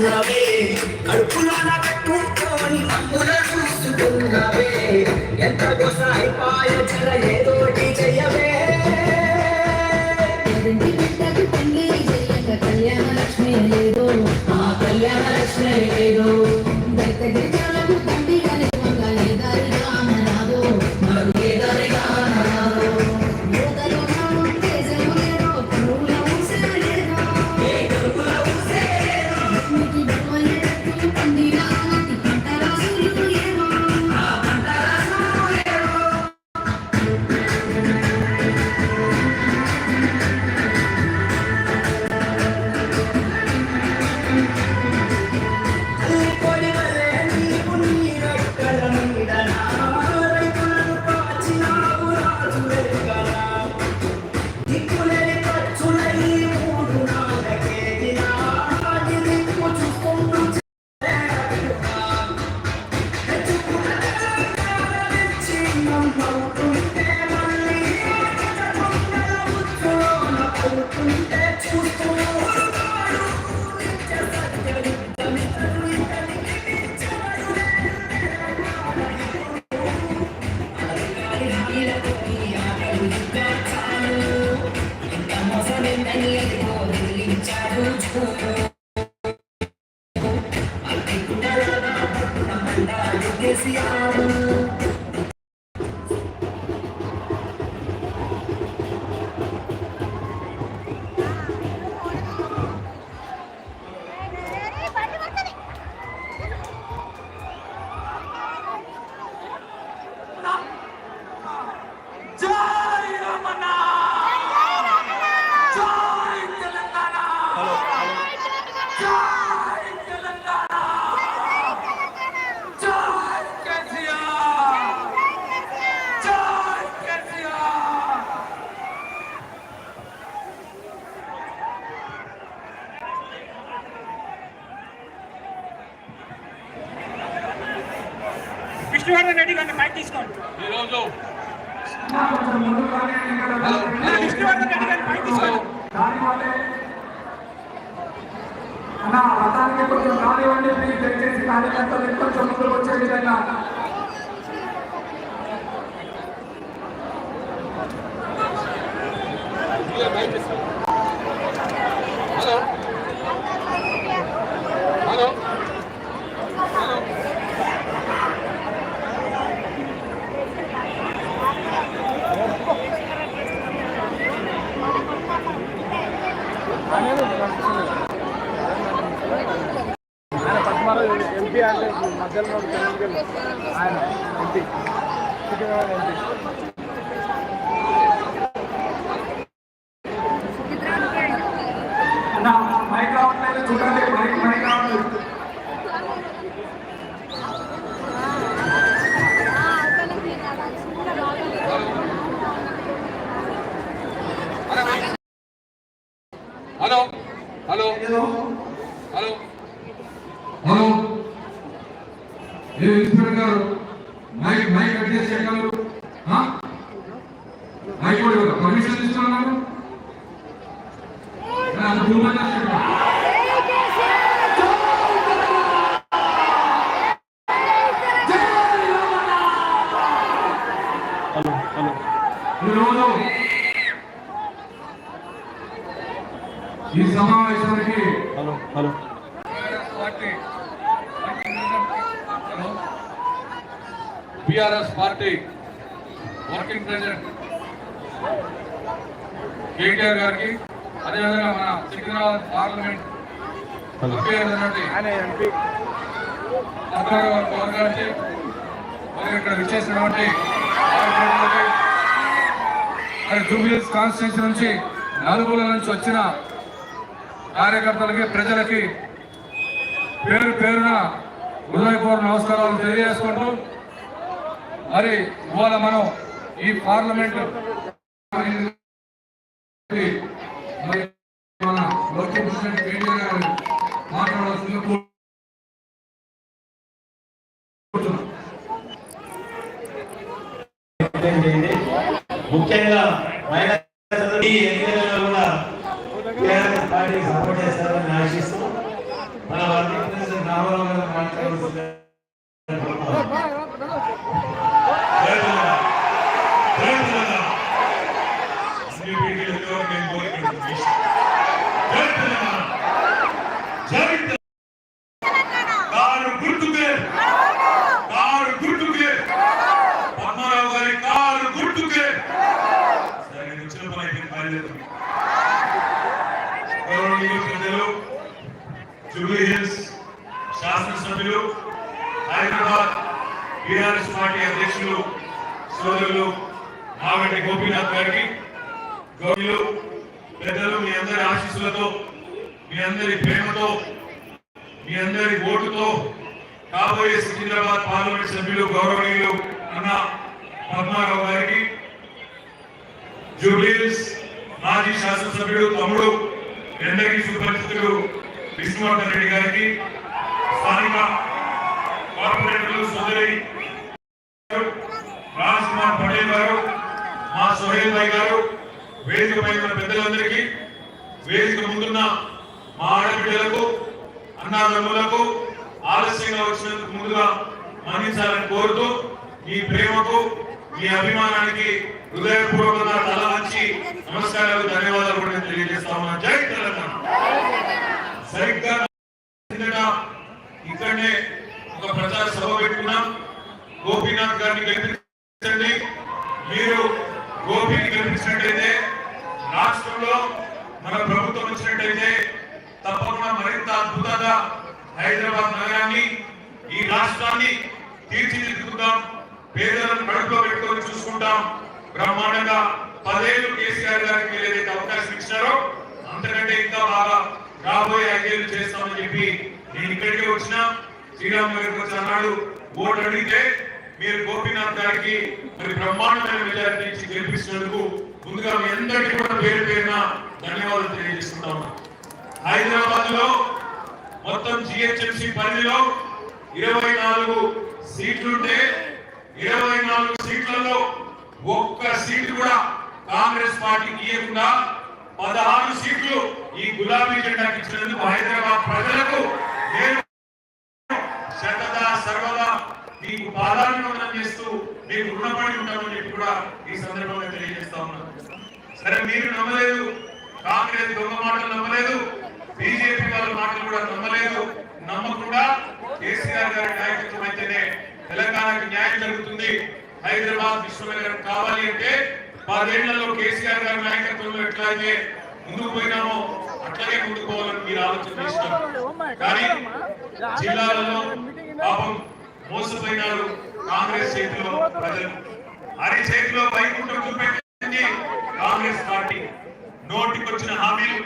చూసుకున్నావే కడుపులోన ఏదో ఆ కళ్యాణ లక్ష్మి ఏదో దగ్గర జై విష్ణువర్ధన్ రెడ్డి గారిని మైక్ తీసుకోండి. విష్ణువర్ధన్ రెడ్డి గారిని మైక్ తీసుకోండి. అన్న రథానికి కొంచెం కానివ్వండి ప్లీజ్ దయచేసి కార్యకర్తలు ఇంకొంచెం ముందుకు వచ్చే విధంగా. మధ్యలో ఆయన ఎంపీ హలో. హలో హలో ఏ ఇన్స్పెక్టర్ గారు. మైక్ మైక్ కట్ చేసి ఎక్కలు మైక్ కూడా? పర్మిషన్ తీసుకున్నాను ఈరోజు ఈ సమావేశానికి hello hello. BRS party working president KTR గారికి అదేవిధంగా మన సికింద్రాబాద్ పార్లమెంట్ గారికి మరి ఇక్కడ విచ్చేసినటువంటి మరి జూబిలీస్ కాన్స్టిట్యూన్సీ నుంచి నలుగుల నుంచి వచ్చిన కార్యకర్తలకి ప్రజలకి పేరు పేరున హృదయపూర్వ నమస్కారాలు తెలియజేసుకుంటూ మరి ఇవాళ మనం ఈ పార్లమెంట్ మరి ముఖ్యంగా మహిళా సపోర్ట్ చేస్తారని ఆశిస్తూ మన వర్కింగ్ రామారావు గారు మాట్లాడుతున్నారు ప్రజలు జూబ్లీ హిల్స్ శాసనసభ్యులు హైదరాబాద్ బీఆర్ఎస్ పార్టీ అధ్యక్షులు సోదరులు మాగంటి గోపీనాథ్ గారికి గౌరవులు పెద్దలు మీ అందరి ఆశీస్సులతో మీ అందరి ప్రేమతో మీ అందరి ఓటుతో కాబోయే సికింద్రాబాద్ పార్లమెంట్ సభ్యులు గౌరవనీయులు అన్న పద్మారావు గారికి జూబ్లీస్ మాజీ శాసనసభ్యుడు తమ్ముడు ఎందరికీ సుపరిచితుడు విష్ణువర్ధన్ రెడ్డి గారికి స్థానిక కార్పొరేటర్లు సోదరి రాజ్ కుమార్ పటేల్ గారు మా సోహేల్ భాయ్ గారు వేదిక పై ఉన్న పెద్దలందరికీ వేదిక ముందున్న మా ఆడబిడ్డలకు అన్నదమ్ములకు ఆలస్యంగా వచ్చినందుకు ముందుగా మన్నించాలని కోరుతూ మీ ప్రేమకు మీ అభిమానానికి హృదయపూర్వకంగా తల వంచి నమస్కారాలు ధన్యవాదాలు కూడా నేను తెలియజేస్తా ఉన్నాను జై తెలంగాణ! సరిగ్గా ఇక్కడనే ఒక ప్రచార సభ పెట్టుకున్నాం. గోపీనాథ్ గారిని గెలిపించండి. మీరు గోపిని గెలిపించినట్టయితే రాష్ట్రంలో మన ప్రభుత్వం వచ్చినట్టయితే తప్పకుండా మరింత అద్భుతంగా హైదరాబాద్ నగరాన్ని ఈ రాష్ట్రాన్ని తీర్చిదిద్దుకుందాం. పేదలను కడుపులో పెట్టుకొని చూసుకుంటాం. బ్రహ్మాండంగా పదేళ్ళు కేసీఆర్ గారికి మీరు ఏదైతే అవకాశం ఇచ్చారో అంతకంటే ఇంకా బాగా రాబోయే ఐదేళ్ళు చేస్తామని చెప్పి నేను ఇక్కడికి వచ్చిన శ్రీరామ్ గారికి వచ్చి అన్నాడు. ఓటు అడిగితే మీరు గోపీనాథ్ గారికి మరి బ్రహ్మాండమైన మెజారిటీ ఇచ్చి గెలిపించినందుకు ముందుగా మీ అందరికీ కూడా పేరు పేరున ధన్యవాదాలు తెలియజేసుకుంటాము హైదరాబాద్లో మొత్తం జిహెచ్ఎంసి పరిధిలో ఇరవై నాలుగు సీట్లుంటే ఇరవై ఒక్క సీటు కూడా కాంగ్రెస్ పార్టీకి ఇవ్వకుండా పదహారు సీట్లు ఈ గులాబీ జెండాకి ఇచ్చినందుకు హైదరాబాద్ ప్రజలకు నేను శతదా సర్వదా మీకు పాదాభివందనం చేస్తూ మీకు రుణపడి ఉంటామని చెప్పి కూడా ఈ సందర్భంగా తెలియజేస్తా ఉన్నాను. సరే మీరు నమ్మలేదు కాంగ్రెస్ దొంగ మాటలు నమ్మలేదు బీజేపీ వాళ్ళ మాటలు కూడా నమ్మలేదు నమ్మకుండా కేసీఆర్ గారి నాయకత్వం అయితేనే తెలంగాణకు న్యాయం జరుగుతుంది. హైదరాబాద్ విశ్వనగరం కావాలి అంటే పదేళ్ళలో కేసీఆర్ గారి నాయకత్వంలో ఎట్లయితే ముందుకు పోయినామో అట్లాగే ముందుకు పోవాలని మీరు ఆలోచన చేసినారు కానీ జిల్లాలలో పాపం మోసపోయినారు కాంగ్రెస్ చేతిలో ప్రజలు. అరి చేతిలో వైకుంఠం చూపెట్టింది కాంగ్రెస్ పార్టీ. నోటికొచ్చిన హామీలు